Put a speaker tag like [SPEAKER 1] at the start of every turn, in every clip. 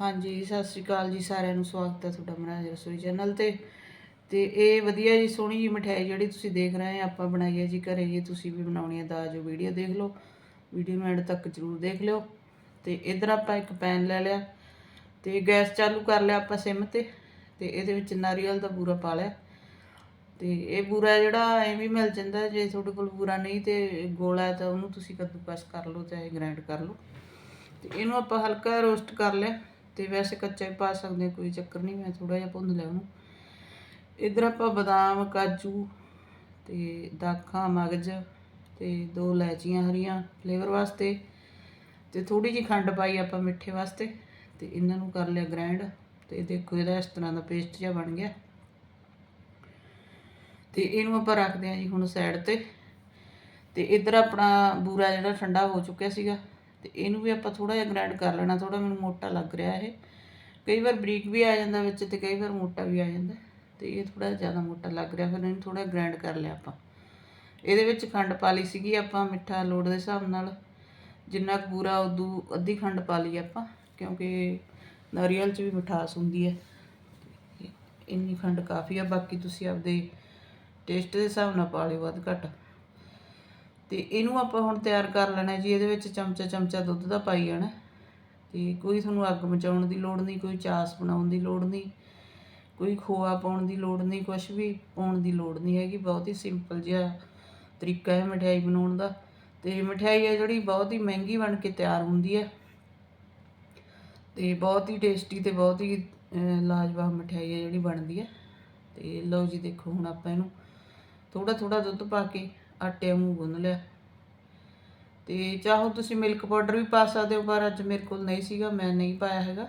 [SPEAKER 1] ਹਾਂਜੀ, ਸਤਿ ਸ਼੍ਰੀ ਅਕਾਲ ਜੀ, ਸਾਰਿਆਂ ਨੂੰ ਸਵਾਗਤ ਹੈ ਤੁਹਾਡਾ ਮਹਾਰਾਜ ਰਸੋਈ ਚੈਨਲ ਤੇ। ਤੇ ਇਹ ਵਧੀਆ ਜੀ, ਸੋਹਣੀ ਜੀ ਮਠਿਆਈ ਜਿਹੜੀ ਤੁਸੀਂ ਦੇਖ ਰਹੇ ਆ ਆਪਾਂ ਬਣਾਈ ਹੈ ਜੀ ਘਰੇ ਜੀ, ਤੁਸੀਂ ਵੀ ਬਣਾਉਣੀ ਹੈ ਤਾਂ ਜੋ ਵੀਡੀਓ ਦੇਖ ਲਓ। ਵੀਡੀਓ ਨੂੰ ਐਂਡ ਤੱਕ ਜਰੂਰ ਦੇਖ ਲਿਓ। ਤੇ ਇਧਰ ਆਪਾਂ ਇੱਕ ਪੈਨ ਲੈ ਲਿਆ ਤੇ ਗੈਸ ਚਾਲੂ ਕਰ ਲਿਆ ਆਪਾਂ ਸਿਮ ਤੇ। ਤੇ ਇਹਦੇ ਵਿੱਚ ਨਾਰੀਅਲ ਦਾ ਬੂਰਾ ਪਾ ਲਿਆ। ਤੇ ਇਹ ਬੂਰਾ ਜਿਹੜਾ ਐਵੇਂ ਵੀ ਮਿਲ ਜਾਂਦਾ, ਜੇ ਤੁਹਾਡੇ ਕੋਲ ਬੂਰਾ ਨਹੀਂ ਤੇ ਗੋਲਾ ਹੈ ਤਾਂ ਉਹਨੂੰ ਤੁਸੀਂ ਕੱਦੂਕਸ ਕਰ ਲਓ, ਚਾਹੇ ਗ੍ਰਾਈਂਡ ਕਰ ਲਓ। ਤੇ ਇਹਨੂੰ ਆਪਾਂ ਹਲਕਾ ਰੋਸਟ ਕਰ ਲਿਆ। ਤੇ ਵੈਸੇ ਕੱਚਾ ਵੀ ਪਾ ਸਕਦੇ ਕੋਈ ਚੱਕਰ ਨਹੀਂ, ਮੈਂ ਥੋੜਾ ਜਿਹਾ ਭੁੰਨ ਲਿਆ ਉਹਨੂੰ। ਇਧਰ ਆਪਾਂ ਬਦਾਮ, ਕਾਜੂ ਤੇ ਦਾਖਾਂ, ਮਗਜ ਤੇ ਦੋ ਇਲਾਇਚੀਆਂ ਹਰੀਆਂ ਫਲੇਵਰ ਵਾਸਤੇ ਤੇ ਥੋੜੀ ਜਿਹੀ ਖੰਡ ਪਾਈ ਆਪਾਂ ਮਿੱਠੇ ਵਾਸਤੇ ਤੇ ਇਹਨਾਂ ਨੂੰ ਕਰ ਲਿਆ ਗ੍ਰਾਈਂਡ ਤੇ ਦੇਖੋ ਇਹਦਾ ਇਸ ਤਰ੍ਹਾਂ ਦਾ ਪੇਸਟ ਜਿਹਾ ਬਣ ਗਿਆ। ਤੇ ਇਹਨੂੰ ਆਪਾਂ ਰੱਖਦੇ ਹਾਂ ਜੀ ਹੁਣ ਸਾਈਡ ਤੇ ਤੇ ਇਧਰ ਆਪਣਾ ਬੂਰਾ ਜਿਹੜਾ ਠੰਡਾ ਹੋ ਚੁੱਕਿਆ ਸੀਗਾ ਤੇ ਇਹਨੂੰ ਵੀ ਆਪਾਂ ਥੋੜਾ ਜਿਹਾ ਗ੍ਰਾਈਂਡ ਕਰ ਲੈਣਾ ਥੋੜਾ ਮੈਨੂੰ ਮੋਟਾ ਲੱਗ ਰਿਹਾ ਇਹ। ਕਈ ਵਾਰ ਬਰੀਕ ਵੀ ਆ ਜਾਂਦਾ ਵਿੱਚ ਤੇ ਕਈ ਵਾਰ ਮੋਟਾ ਵੀ ਆ ਜਾਂਦਾ ਤੇ ਇਹ ਥੋੜਾ ਜ਼ਿਆਦਾ ਮੋਟਾ ਲੱਗ ਰਿਹਾ, ਫਿਰ ਇਹਨੂੰ ਥੋੜਾ ਗ੍ਰਾਈਂਡ ਕਰ ਲਿਆ ਆਪਾਂ। ਇਹਦੇ ਵਿੱਚ ਖੰਡ ਪਾ ਲਈ ਸੀਗੀ ਆਪਾਂ ਮਿੱਠਾ ਲੋੜ ਦੇ ਹਿਸਾਬ ਨਾਲ। ਜਿੰਨਾ ਕੁ ਪੂਰਾ ਉਦੋਂ ਅੱਧੀ ਖੰਡ ਪਾ ਲਈ ਆਪਾਂ, ਕਿਉਂਕਿ ਨਾਰੀਅਲ 'ਚ ਵੀ ਮਿਠਾਸ ਹੁੰਦੀ ਹੈ। ਇੰਨੀ ਖੰਡ ਕਾਫੀ ਆ, ਬਾਕੀ ਤੁਸੀਂ ਆਪਦੇ ਟੇਸਟ ਦੇ ਹਿਸਾਬ ਨਾਲ ਪਾ ਲਿਓ ਵੱਧ ਘੱਟ। ਤੇ ਇਹਨੂੰ ਆਪਾਂ ਹੁਣ ਤਿਆਰ ਕਰ ਲੈਣਾ ਜੀ, ਇਹਦੇ ਵਿੱਚ ਚਮਚਾ ਚਮਚਾ ਦੁੱਧ ਦਾ ਪਾਈ ਜਾਣਾ। ਤੇ ਕੋਈ ਤੁਹਾਨੂੰ ਅੱਗ ਮਚਾਉਣ ਦੀ ਲੋੜ ਨਹੀਂ, ਕੋਈ ਚਾਸ ਬਣਾਉਣ ਦੀ ਲੋੜ ਨਹੀਂ, ਕੋਈ ਖੋਆ ਪਾਉਣ ਦੀ ਲੋੜ ਨਹੀਂ ਕੁਝ ਵੀ ਪਾਉਣ ਦੀ ਲੋੜ ਨਹੀਂ ਹੈਗੀ। ਬਹੁਤ ਹੀ ਸਿੰਪਲ ਜਿਹਾ ਤਰੀਕਾ ਹੈ ਮਠਿਆਈ ਬਣਾਉਣ ਦਾ। ਤੇ ਮਠਿਆਈ ਹੈ ਜਿਹੜੀ ਬਹੁਤ ਹੀ ਮਹਿੰਗੀ ਬਣ ਕੇ ਤਿਆਰ ਹੁੰਦੀ ਹੈ। ਤੇ ਬਹੁਤ ਹੀ ਟੇਸਟੀ ਤੇ ਬਹੁਤ ਹੀ ਲਾਜਵਾਬ ਮਠਿਆਈ ਹੈ ਜਿਹੜੀ ਬਣਦੀ ਹੈ। ਤੇ ਲਓ ਜੀ ਦੇਖੋ ਹੁਣ ਆਪਾਂ ਇਹਨੂੰ ਥੋੜਾ ਥੋੜਾ ਦੁੱਧ ਪਾ ਕੇ ਆਟੇ ਨੂੰ ਗੁੰਨ ਲਿਆ। ਤੇ ਚਾਹੋ ਤੁਸੀਂ ਮਿਲਕ ਪਾਊਡਰ ਵੀ ਪਾ ਸਕਦੇ ਹੋ, ਪਰ ਅੱਜ ਮੇਰੇ ਕੋਲ ਨਹੀਂ ਸੀਗਾ, ਮੈਂ ਨਹੀਂ ਪਾਇਆ ਹੈਗਾ।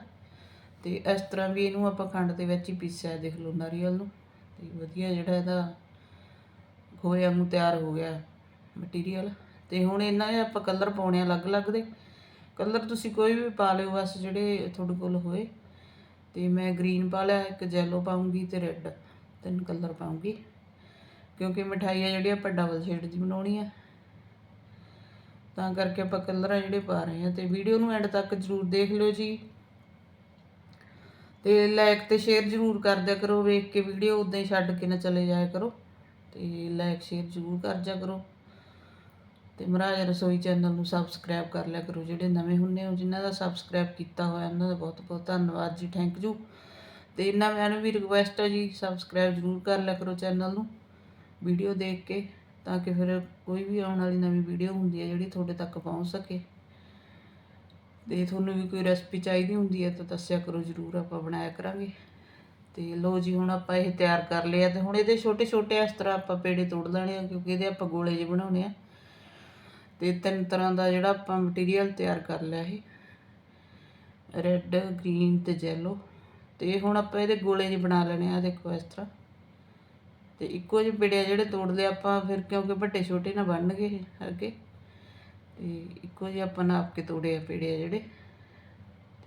[SPEAKER 1] ਤੇ ਇਸ ਤਰ੍ਹਾਂ ਵੀ ਇਹਨੂੰ ਆਪਾਂ ਖੰਡ ਦੇ ਵਿੱਚ ਹੀ ਪੀਸਿਆ ਦੇਖ ਲਓ ਨਾਰੀਅਲ ਨੂੰ। ਤੇ ਵਧੀਆ ਜਿਹੜਾ ਇਹਦਾ ਖੋਏ ਵਾਂਗੂ ਤਿਆਰ ਹੋ ਗਿਆ ਮਟੀਰੀਅਲ ਤੇ ਹੁਣ ਇਹਨਾਂ ਦੇ ਆਪਾਂ ਕਲਰ ਪਾਉਣੇ ਆ ਅਲੱਗ-ਅਲੱਗ ਦੇ। ਕਲਰ ਤੁਸੀਂ ਕੋਈ ਵੀ ਪਾ ਲਿਓ, ਬਸ ਜਿਹੜੇ ਤੁਹਾਡੇ ਕੋਲ ਹੋਏ। ਤੇ ਮੈਂ ਗ੍ਰੀਨ ਪਾ ਲਿਆ, ਇੱਕ ਜੈਲੋ ਪਾਉਂਗੀ ਤੇ ਰੈੱਡ ਤਿੰਨ ਕਲਰ ਪਾਉਂਗੀ ਕਿਉਂਕਿ ਮਠਾਈ ਆ ਜਿਹੜੀ ਆਪਾਂ ਡਬਲ ਸ਼ੇਡ ਦੀ ਬਣਾਉਣੀ ਆ ਤਾਂ ਕਰਕੇ ਆਪਾਂ ਕਲਰ ਆ ਜਿਹੜੇ ਪਾ ਰਹੇ ਆ ਤੇ ਵੀਡੀਓ ਨੂੰ ਐਂਡ ਤੱਕ ਜਰੂਰ ਦੇਖ ਲਿਓ ਜੀ। ਤੇ ਲਾਈਕ ਤੇ ਸ਼ੇਅਰ ਜਰੂਰ ਕਰ ਦਿਆ ਕਰੋ, ਵੇਖ ਕੇ ਵੀਡੀਓ ਉਦਾਂ ਹੀ ਛੱਡ ਕੇ ਨਾ ਚਲੇ ਜਾਇਆ ਕਰੋ। ਤੇ ਲਾਈਕ ਸ਼ੇਅਰ ਜਰੂਰ ਕਰ ਜਾ ਕਰੋ। ਤੇ ਮਹਾਰਾਜ ਰਸੋਈ ਚੈਨਲ ਨੂੰ ਸਬਸਕ੍ਰਾਈਬ ਕਰ ਲਿਆ ਕਰੋ, ਜਿਹੜੇ ਨਵੇਂ ਹੁੰਨੇ ਹੋ, ਜਿਨ੍ਹਾਂ ਦਾ ਸਬਸਕ੍ਰਾਈਬ ਕੀਤਾ ਹੋਇਆ, ਉਹਨਾਂ ਦਾ ਬਹੁਤ ਬਹੁਤ ਧੰਨਵਾਦ ਜੀ ਥੈਂਕ ਯੂ ਤੇ ਇਹਨਾਂ ਨੂੰ ਵੀ ਰਿਕੁਐਸਟ ਹੈ ਜੀ ਸਬਸਕ੍ਰਾਈਬ ਜਰੂਰ ਕਰ ਲਿਆ ਕਰੋ ਚੈਨਲ ਨੂੰ। ਵੀਡੀਓ ਦੇਖ ਕੇ ਤਾਂ ਕਿ ਫਿਰ ਕੋਈ ਵੀ ਆਉਣ ਵਾਲੀ ਨਵੀਂ ਵੀਡੀਓ ਹੁੰਦੀ ਹੈ ਜਿਹੜੀ ਤੁਹਾਡੇ ਤੱਕ ਪਹੁੰਚ ਸਕੇ। ਤੇ ਤੁਹਾਨੂੰ ਵੀ ਕੋਈ ਰੈਸਪੀ ਚਾਹੀਦੀ ਹੁੰਦੀ ਹੈ ਤਾਂ ਦੱਸਿਆ ਕਰੋ ਜਰੂਰ, ਆਪਾਂ ਬਣਾਇਆ ਕਰਾਂਗੇ। ਤੇ ਲੋ ਜੀ, ਹੁਣ ਆਪਾਂ ਇਹ ਤਿਆਰ ਕਰ ਲਿਆ ਤੇ ਹੁਣ ਇਹਦੇ ਛੋਟੇ ਛੋਟੇ ਇਸ ਤਰ੍ਹਾਂ ਆਪਾਂ ਪੇੜੇ ਤੋੜ ਲੈਣੇ ਆ, ਕਿਉਂਕਿ ਇਹਦੇ ਆਪਾਂ ਗੋਲੇ ਜਿਹੇ ਬਣਾਉਣੇ ਆ। ਤੇ ਤਿੰਨ ਤਰ੍ਹਾਂ ਦਾ ਜਿਹੜਾ ਆਪਾਂ ਮਟੀਰੀਅਲ ਤਿਆਰ ਕਰ ਲਿਆ ਇਹ। ਰੈੱਡ ਗ੍ਰੀਨ ਤੇ ਯੈਲੋ ਤੇ ਹੁਣ ਆਪਾਂ ਇਹਦੇ ਗੋਲੇ ਜਿਹੇ ਬਣਾ ਲੈਣੇ ਆ, ਦੇਖੋ ਇਸ ਤਰ੍ਹਾਂ। ਤੇ ਇੱਕੋ ਜਿਹੇ ਪੇੜੇ ਆ ਜਿਹੜੇ ਤੋੜ ਲਿਆ ਆਪਾਂ ਫਿਰ ਕਿਉਂਕਿ ਵੱਡੇ ਛੋਟੇ ਨਾ ਬਣਨਗੇ ਇਹ ਅੱਗੇ ਤੇ ਇੱਕੋ ਜਿਹੇ ਆਪਾਂ ਨਾਪ ਕੇ ਤੋੜੇ ਆ ਪੇੜੇ ਆ ਜਿਹੜੇ।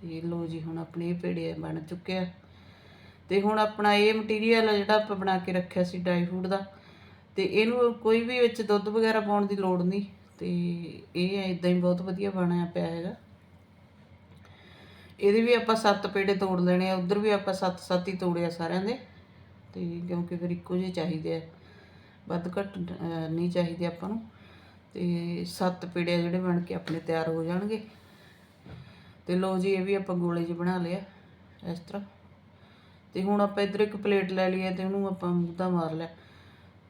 [SPEAKER 1] ਤੇ ਲੋ ਜੀ, ਹੁਣ ਆਪਣੇ ਇਹ ਪੇੜੇ ਬਣ ਚੁੱਕੇ ਆ। ਤੇ ਹੁਣ ਆਪਣਾ ਇਹ ਮਟੀਰੀਅਲ ਜਿਹੜਾ ਆਪਾਂ ਬਣਾ ਕੇ ਰੱਖਿਆ ਸੀ ਡਰਾਈ ਫਰੂਟ ਦਾ। ਤੇ ਇਹਨੂੰ ਕੋਈ ਵੀ ਵਿੱਚ ਦੁੱਧ ਵਗੈਰਾ ਪਾਉਣ ਦੀ ਲੋੜ ਨਹੀਂ। ਤੇ ਇਹ ਇਦਾਂ ਹੀ ਬਹੁਤ ਵਧੀਆ ਬਣਿਆ ਪਿਆ ਹੈਗਾ। ਇਹਦੇ ਵੀ ਆਪਾਂ ਸੱਤ ਪੇੜੇ ਤੋੜ ਲੈਣੇ ਆ, ਉਧਰ ਵੀ ਆਪਾਂ ਸੱਤ ਸੱਤ ਹੀ ਤੋੜਿਆ ਸਾਰਿਆਂ ਦੇ। ਤੇ ਕਿਉਂਕਿ ਫਿਰ ਇੱਕੋ ਜਿਹੇ ਚਾਹੀਦੇ ਆ। ਵੱਧ ਘੱਟ ਨਹੀਂ ਚਾਹੀਦੇ ਆਪਾਂ ਨੂੰ। ਤੇ ਸੱਤ ਪੇੜੇ ਜਿਹੜੇ ਬਣ ਕੇ ਆਪਣੇ ਤਿਆਰ ਹੋ ਜਾਣਗੇ। ਤੇ ਲੋ ਜੀ, ਇਹ ਵੀ ਆਪਾਂ ਗੋਲੇ ਜਿਹੇ ਬਣਾ ਲਿਆ ਇਸ ਤਰ੍ਹਾਂ। ਤੇ ਹੁਣ ਆਪਾਂ ਇੱਧਰ ਇੱਕ ਪਲੇਟ ਲੈ ਲਈ ਹੈ ਤੇ ਉਹਨੂੰ ਆਪਾਂ ਮੁੱਦਾ ਮਾਰ ਲਿਆ।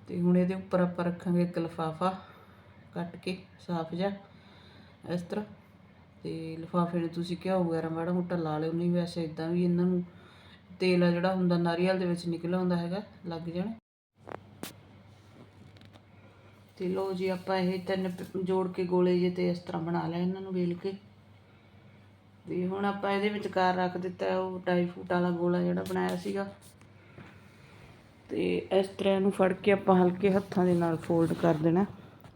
[SPEAKER 1] ਤੇ ਹੁਣ ਇਹਦੇ ਉੱਪਰ ਆਪਾਂ ਰੱਖਾਂਗੇ ਇੱਕ ਲਿਫਾਫਾ ਕੱਟ ਕੇ, ਸਾਫ਼ ਜਿਹਾ, ਇਸ ਤਰ੍ਹਾਂ। ਤੇ ਲਿਫਾਫੇ ਨੂੰ ਤੁਸੀਂ ਘਿਓ ਵਗੈਰਾ ਮਾੜਾ ਮੋਟਾ ਲਾ ਲਿਓ, ਨਹੀਂ ਵੈਸੇ ਇਦਾਂ ਵੀ ਇਹਨਾਂ ਨੂੰ ਤੇਲ ਆ ਜਿਹੜਾ ਹੁੰਦਾ, ਨਾਰੀਅਲ ਦੇ ਵਿੱਚ ਨਿਕਲ ਆਉਂਦਾ ਹੈਗਾ, ਲੱਗ ਜਾਣ। ਤੇ ਲੋ ਜੀ, ਆਪਾਂ ਇਹ ਤਿੰਨ ਪ- ਜੋੜ ਕੇ ਗੋਲੇ ਜੇ ਤੇ ਇਸ ਤਰ੍ਹਾਂ ਬਣਾ ਲਿਆ ਇਹਨਾਂ ਨੂੰ ਵੇਲ ਕੇ। ਤੇ ਹੁਣ ਆਪਾਂ ਇਹਦੇ ਵਿਚਕਾਰ ਰੱਖ ਦਿੱਤਾ ਉਹ ਡਾਈ ਫਰੂਟ ਵਾਲਾ ਗੋਲਾ ਜਿਹੜਾ ਬਣਾਇਆ ਸੀਗਾ। ਤੇ ਇਸ ਤਰ੍ਹਾਂ ਇਹਨੂੰ ਫੜ ਕੇ ਆਪਾਂ ਹਲਕੇ ਹੱਥਾਂ ਦੇ ਨਾਲ ਫੋਲਡ ਕਰ ਦੇਣਾ।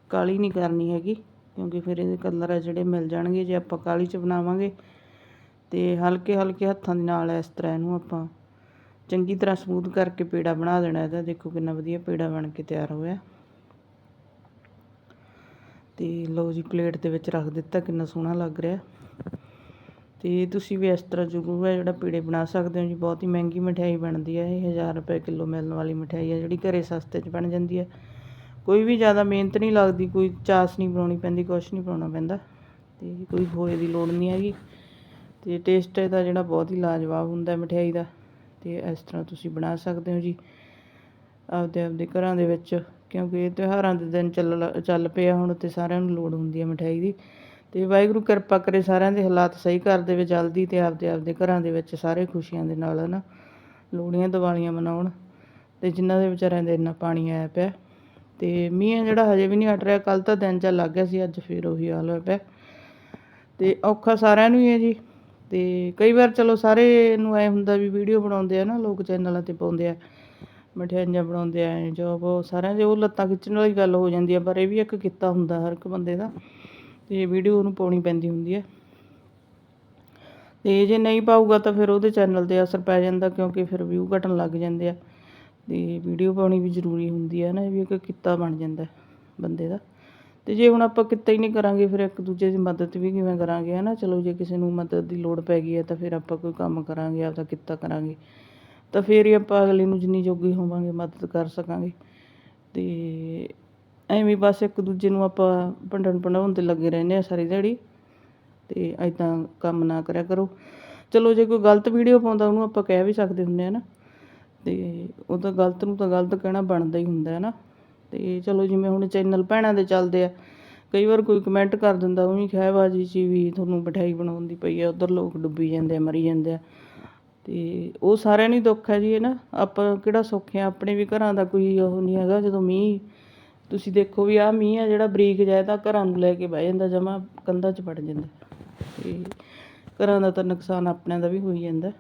[SPEAKER 1] ਕਾਲੀ ਨਹੀਂ ਕਰਨੀ ਹੈਗੀ, ਕਿਉਂਕਿ ਫਿਰ ਇਹਦੇ ਕਲਰ ਆ ਜਿਹੜੇ ਮਿਲ ਜਾਣਗੇ, ਜੇ ਆਪਾਂ ਕਾਲੀ ਚ ਬਣਾਵਾਂਗੇ ਅਤੇ ਹਲਕੇ ਹਲਕੇ ਹੱਥਾਂ ਦੇ ਨਾਲ ਇਸ ਤਰ੍ਹਾਂ ਇਹਨੂੰ ਆਪਾਂ ਚੰਗੀ ਤਰ੍ਹਾਂ ਸਮੂਥ ਕਰਕੇ ਪੇੜਾ ਬਣਾ ਦੇਣਾ ਇਹਦਾ। ਦੇਖੋ ਕਿੰਨਾ ਵਧੀਆ ਪੇੜਾ ਬਣ ਕੇ ਤਿਆਰ ਹੋਇਆ। ਤੇ ਲਓ ਜੀ, ਪਲੇਟ ਦੇ ਵਿੱਚ ਰੱਖ ਦਿੱਤਾ, ਕਿੰਨਾ ਸੋਹਣਾ ਲੱਗ ਰਿਹਾ। ਤੇ ਤੁਸੀਂ ਵੀ ਇਸ ਤਰ੍ਹਾਂ ਜ਼ਰੂਰ ਹੈ ਜਿਹੜਾ ਪੇੜੇ ਬਣਾ ਸਕਦੇ ਹੋ ਜੀ, ਬਹੁਤ ਹੀ ਮਹਿੰਗੀ ਮਠਿਆਈ ਬਣਦੀ ਹੈ। ਇਹ 1000 ਰੁਪਏ ਕਿਲੋ ਮਿਲਣ ਵਾਲੀ ਮਠਿਆਈ ਹੈ, ਜਿਹੜੀ ਘਰੇ ਸਸਤੇ 'ਚ ਬਣ ਜਾਂਦੀ ਹੈ। ਕੋਈ ਵੀ ਜ਼ਿਆਦਾ ਮਿਹਨਤ ਨਹੀਂ ਲੱਗਦੀ, ਕੋਈ ਚਾਸ ਨਹੀਂ ਬਣਾਉਣੀ ਪੈਂਦੀ, ਕੁਛ ਨਹੀਂ ਬਣਾਉਣਾ ਪੈਂਦਾ। ਤੇ ਕੋਈ ਹੋਏ ਦੀ ਲੋੜ ਨਹੀਂ ਹੈਗੀ। ਤੇ ਟੇਸਟ ਇਹਦਾ ਜਿਹੜਾ ਬਹੁਤ ਹੀ ਲਾਜਵਾਬ ਹੁੰਦਾ ਹੈ ਮਠਿਆਈ ਦਾ। ਤੇ ਇਸ ਤਰ੍ਹਾਂ ਤੁਸੀਂ ਬਣਾ ਸਕਦੇ ਹੋ ਜੀ। ਆਪਦੇ ਆਪਦੇ ਘਰਾਂ ਦੇ ਵਿੱਚ, ਕਿਉਂਕਿ ਇਹ ਤਿਉਹਾਰਾਂ ਦੇ ਦਿਨ ਚੱਲ ਚੱਲ ਪਿਆ ਹੁਣ ਤੇ ਸਾਰਿਆਂ ਨੂੰ ਲੋੜ ਹੁੰਦੀ ਹੈ ਮਠਿਆਈ ਦੀ। ਤੇ ਵਾਹਿਗੁਰੂ ਕਿਰਪਾ ਕਰੇ ਸਾਰਿਆਂ ਦੇ ਹਾਲਾਤ ਸਹੀ ਕਰ ਦੇਵੇ ਜਲਦੀ ਤੇ ਆਪਦੇ ਆਪਦੇ ਘਰਾਂ ਦੇ ਵਿੱਚ ਸਾਰੇ ਖੁਸ਼ੀਆਂ ਦੇ ਨਾਲ ਨਾ ਲੋਹੜੀਆਂ ਦੀਵਾਲੀਆਂ ਮਨਾਉਣ। ਤੇ ਜਿਨ੍ਹਾਂ ਦੇ ਵਿਚਾਰਿਆਂ ਦੇ ਇੰਨਾ ਪਾਣੀ ਆਇਆ ਪਿਆ। ਤੇ ਮੀਂਹ ਜਿਹੜਾ ਹਜੇ ਵੀ ਨਹੀਂ ਹਟ ਰਿਹਾ ਕੱਲ ਤਾਂ ਦਿਨ ਚੱਲ ਲੱਗ ਗਿਆ ਸੀ, ਅੱਜ ਫੇਰ ਉਹੀ ਹਾਲ ਹੋਇਆ ਪਿਆ। ਤੇ ਔਖਾ ਸਾਰਿਆਂ ਨੂੰ ਹੀ ਹੈ ਜੀ। ਤੇ ਕਈ ਵਾਰ ਚਲੋ ਸਾਰੇ ਨੂੰ ਐ ਹੁੰਦਾ ਵੀ ਵੀਡੀਓ ਬਣਾਉਂਦੇ ਆ ਨਾ, ਲੋਕ ਚੈਨਲਾਂ ਤੇ ਪਾਉਂਦੇ ਆ, ਮਠਿਆਈਆਂ ਬਣਾਉਂਦੇ ਆ ਜੋ ਉਹ ਸਾਰਿਆਂ ਦੇ ਉਹ ਲੱਤਾਂ ਖਿੱਚਣ ਵਾਲੀ ਗੱਲ ਹੋ ਜਾਂਦੀ ਆ, ਪਰ ਇਹ ਵੀ ਇੱਕ ਕਿੱਤਾ ਹੁੰਦਾ ਹਰ ਇੱਕ ਬੰਦੇ ਦਾ, ਤੇ ਵੀਡੀਓ ਉਹਨੂੰ ਪਾਉਣੀ ਪੈਂਦੀ ਹੁੰਦੀ ਹੈ ਤੇ ਜੇ ਨਹੀਂ ਪਾਊਗਾ ਤਾਂ ਫਿਰ ਉਹਦੇ ਚੈਨਲ ਤੇ ਅਸਰ ਪੈ ਜਾਂਦਾ, ਕਿਉਂਕਿ ਫਿਰ ਵਿਊ ਘਟਣ ਲੱਗ ਜਾਂਦੇ ਆ, ਤੇ ਵੀਡੀਓ ਪਾਉਣੀ ਵੀ ਜ਼ਰੂਰੀ ਹੁੰਦੀ ਹੈ ਨਾ, ਇਹ ਵੀ ਇੱਕ ਕਿੱਤਾ ਬਣ ਜਾਂਦਾ ਬੰਦੇ ਦਾ। ਅਤੇ ਜੇ ਹੁਣ ਆਪਾਂ ਕਿੱਤਾ ਹੀ ਨਹੀਂ ਕਰਾਂਗੇ, ਫਿਰ ਇੱਕ ਦੂਜੇ ਦੀ ਮਦਦ ਵੀ ਕਿਵੇਂ ਕਰਾਂਗੇ ਹੈ ਨਾ ਚਲੋ, ਜੇ ਕਿਸੇ ਨੂੰ ਮਦਦ ਦੀ ਲੋੜ ਪੈ ਗਈ ਹੈ, ਤਾਂ ਫਿਰ ਆਪਾਂ ਕੋਈ ਕੰਮ ਕਰਾਂਗੇ, ਆਪਦਾ ਕਿੱਤਾ ਕਰਾਂਗੇ। ਤਾਂ ਫਿਰ ਹੀ ਆਪਾਂ ਅਗਲੇ ਨੂੰ ਜਿੰਨੀ ਜੋਗੀ ਹੋਵਾਂਗੇ, ਮਦਦ ਕਰ ਸਕਾਂਗੇ। ਤੇ ਐਵੇਂ ਬਸ ਇੱਕ ਦੂਜੇ ਨੂੰ ਆਪਾਂ ਭੰਡਣ ਭੰਡਾਉਣ ਤੇ ਲੱਗੇ ਰਹਿੰਦੇ ਆ ਸਾਰੀ ਦਿਹਾੜੀ। ਤੇ ਐਦਾਂ ਕੰਮ ਨਾ ਕਰਿਆ ਕਰੋ। ਚਲੋ, ਜੇ ਕੋਈ ਗਲਤ ਵੀਡੀਓ ਪਾਉਂਦਾ, ਉਹਨੂੰ ਆਪਾਂ ਕਹਿ ਵੀ ਸਕਦੇ ਹੁੰਦੇ ਆ ਨਾ ਤੇ ਉਹ ਤਾਂ ਗਲਤ ਨੂੰ ਤਾਂ ਗਲਤ ਕਹਿਣਾ ਬਣਦਾ ਹੀ ਹੁੰਦਾ ਹੈ ਨਾ ਤੇ ਚਲੋ ਜਿਵੇਂ ਹੁਣ ਚੈਨਲ ਭੈਣਾਂ ਦੇ ਚੱਲਦੇ ਆ, ਕਈ ਵਾਰ ਕੋਈ ਕਮੈਂਟ ਕਰ ਦਿੰਦਾ, ਉਹੀ ਖਹਿਬਾਜੀ ਜੀ ਵੀ ਤੁਹਾਨੂੰ ਮਠਿਆਈ ਬਣਾਉਣ ਦੀ ਪਈ ਆ, ਉਧਰ ਲੋਕ ਡੁੱਬੀ ਜਾਂਦੇ ਆ, ਮਰੀ ਜਾਂਦੇ ਆ। ਤੇ ਉਹ ਸਾਰਿਆਂ ਨੂੰ ਦੁੱਖ ਹੈ ਜੀ, ਇਹ ਨਾ, ਆਪਾਂ ਕਿਹੜਾ ਸੌਖੇ ਆ, ਆਪਣੇ ਵੀ ਘਰਾਂ ਦਾ ਕੋਈ ਉਹ ਨਹੀਂ ਹੈਗਾ, ਜਦੋਂ ਮੀਂਹ, ਤੁਸੀਂ ਦੇਖੋ ਵੀ ਆਹ ਮੀਂਹ ਆ, ਜਿਹੜਾ ਬਰੀਕ ਜਾਏ ਤਾਂ ਘਰਾਂ ਨੂੰ ਲੈ ਕੇ ਬਹਿ ਜਾਂਦਾ, ਜਮਾ ਕੰਧਾਂ 'ਚ ਵੜ ਜਾਂਦਾ। ਤੇ ਘਰਾਂ ਦਾ ਤਾਂ ਨੁਕਸਾਨ ਆਪਣਿਆਂ ਦਾ ਵੀ ਹੋਈ ਜਾਂਦਾ।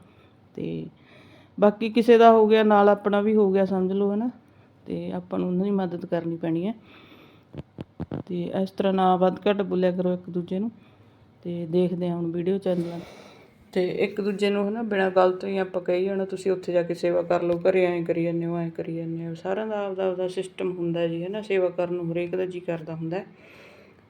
[SPEAKER 1] ਤੇ ਬਾਕੀ ਕਿਸੇ ਦਾ ਹੋ ਗਿਆ, ਨਾਲ ਆਪਣਾ ਵੀ ਹੋ ਗਿਆ, ਸਮਝ ਲਓ ਨਾ। ਤੇ ਆਪਾਂ ਨੂੰ ਉਹਨਾਂ ਦੀ ਮਦਦ ਕਰਨੀ ਪੈਣੀ ਹੈ। ਤੇ ਇਸ ਤਰ੍ਹਾਂ ਨਾ ਵੱਧ ਘੱਟ ਬੋਲਿਆ ਕਰੋ ਇੱਕ ਦੂਜੇ ਨੂੰ। ਤੇ ਦੇਖਦੇ ਹਾਂ ਹੁਣ ਵੀਡੀਓ ਚੈਨਲਾਂ ਤੇ ਇੱਕ ਦੂਜੇ ਨੂੰ ਹਨਾ ਬਿਨਾਂ ਗੱਲ ਤੋਂ ਹੀ ਆਪਾਂ ਕਹੀ ਜਾਣਾ, ਤੁਸੀਂ ਉੱਥੇ ਜਾ ਕੇ ਸੇਵਾ ਕਰ ਲਓ, ਘਰੇ ਐਂ ਕਰੀ ਜਾਂਦੇ ਹੋ, ਐਂ ਕਰੀ ਜਾਂਦੇ ਹੋ। ਸਾਰਿਆਂ ਦਾ ਆਪਦਾ ਆਪਦਾ ਸਿਸਟਮ ਹੁੰਦਾ ਜੀ ਹਨਾ, ਸੇਵਾ ਕਰਨ ਨੂੰ ਹਰੇਕ ਦਾ ਜੀ ਕਰਦਾ ਹੁੰਦਾ। ਹੈ।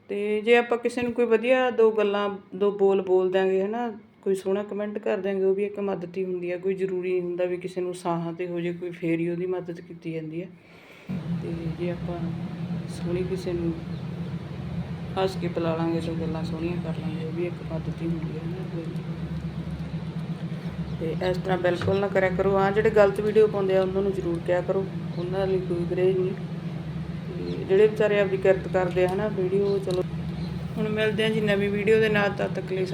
[SPEAKER 1] ਤੇ ਜੇ ਆਪਾਂ ਕਿਸੇ ਨੂੰ ਕੋਈ ਵਧੀਆ ਦੋ ਗੱਲਾਂ, ਦੋ ਬੋਲ ਬੋਲ ਦਿਆਂਗੇ ਹਨਾ ਕੋਈ ਸੋਹਣਾ ਕਮੈਂਟ ਕਰ ਦਿਆਂਗੇ, ਉਹ ਵੀ ਇੱਕ ਮਦਦ ਹੀ ਹੁੰਦੀ ਹੈ ਕੋਈ ਜ਼ਰੂਰੀ ਨਹੀਂ ਹੁੰਦਾ ਵੀ ਕਿਸੇ ਨੂੰ ਸਾਹਾਂ ਤੇ ਹੋ ਜੇ ਕੋਈ ਫੇਰ ਹੀ ਉਹਦੀ ਮਦਦ ਕੀਤੀ ਜਾਂਦੀ ਹੈ ਤੇ ਜੇ ਆਪਾਂ ਸੋਹਣੀ ਕਿਸੇ ਨੂੰ ਹੱਸ ਕੇ ਪਿਲਾ ਲਾਂਗੇ ਤਾਂ ਗੱਲਾਂ ਸੋਹਣੀਆਂ ਕਰ ਲਾਂਗੇ, ਉਹ ਵੀ ਇੱਕ ਮਦਦ ਹੁੰਦੀ ਹੈ ਨਾ। ਕੋਈ ਤੇ ਇਸ ਤਰ੍ਹਾਂ ਬਿਲਕੁਲ ਨਾ ਕਰਿਆ ਕਰੋ। ਹਾਂ ਜਿਹੜੇ ਗਲਤ ਵੀਡੀਓ ਪਾਉਂਦੇ ਆ, ਉਹਨਾਂ ਨੂੰ ਜ਼ਰੂਰ ਕਿਹਾ ਕਰੋ। ਉਹਨਾਂ ਲਈ ਕੋਈ ਗਰੇਜ ਨਹੀਂ। ਤੇ ਜਿਹੜੇ ਵਿਚਾਰੇ ਆਪਦੀ ਕਿਰਤ ਕਰਦੇ ਆ ਹਨਾ ਵੀਡੀਓ ਚਲੋ। ਹੁਣ ਮਿਲਦੇ ਆ ਜੀ ਨਵੀਂ ਵੀਡੀਓ ਦੇ ਨਾਲ, ਤਦ ਤੱਕ ਲਈ